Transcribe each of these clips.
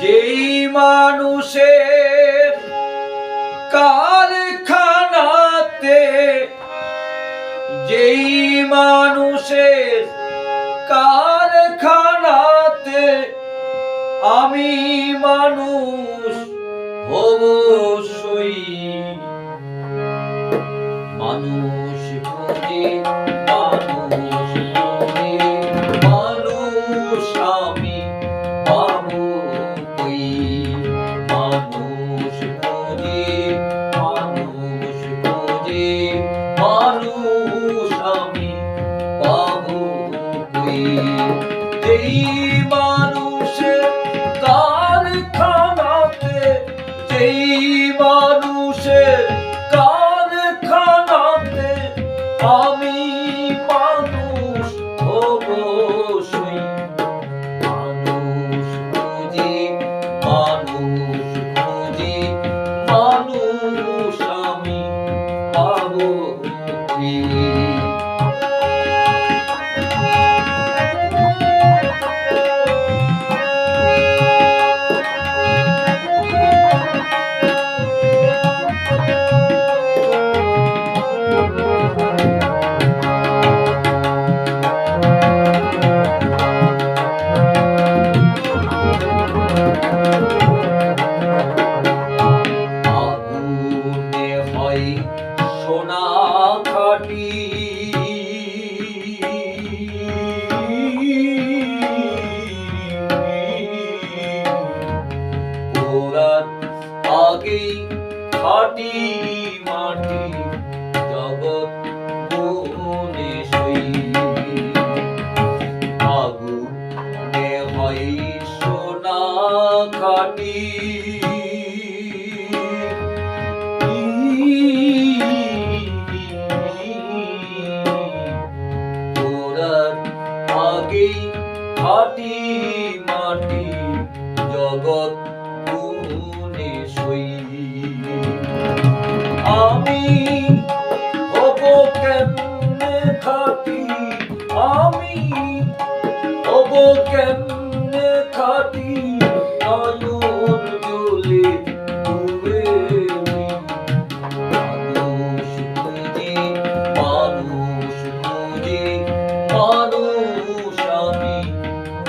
যেই মানুষের কারখানাতে যেই মানুষের কারখানাতে আমি মানুষ অবশ্যই। মানুষ মানুষ aí? আগেই খাটি মাটি জগৎ তুমি আমি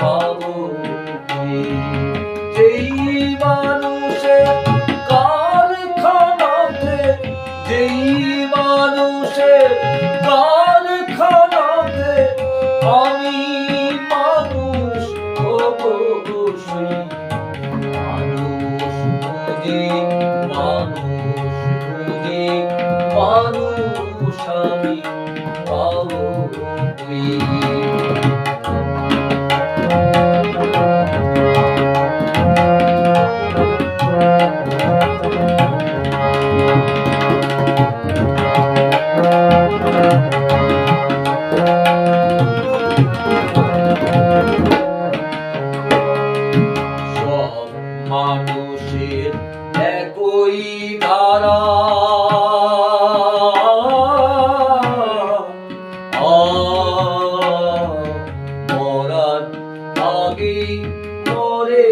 পাবো যেই মানুষের কারখানাতে যেই মানুষের কারখানাতে আমি মানুষ অবশ্যই মানুষ খুঁজে মানুষ খুঁজে মানুষ আমি পাবো একই ধারা। মরার আগে করে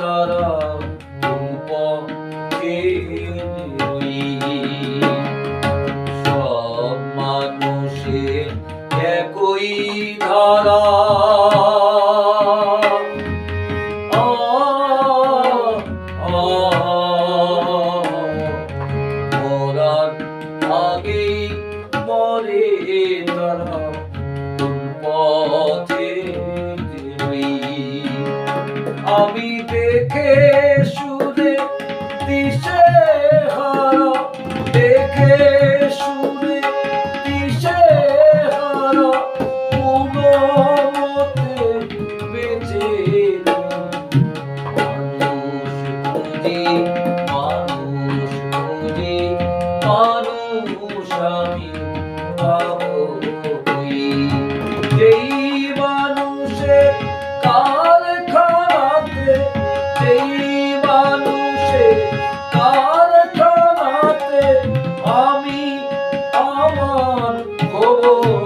তারা। আমি দেখে 오.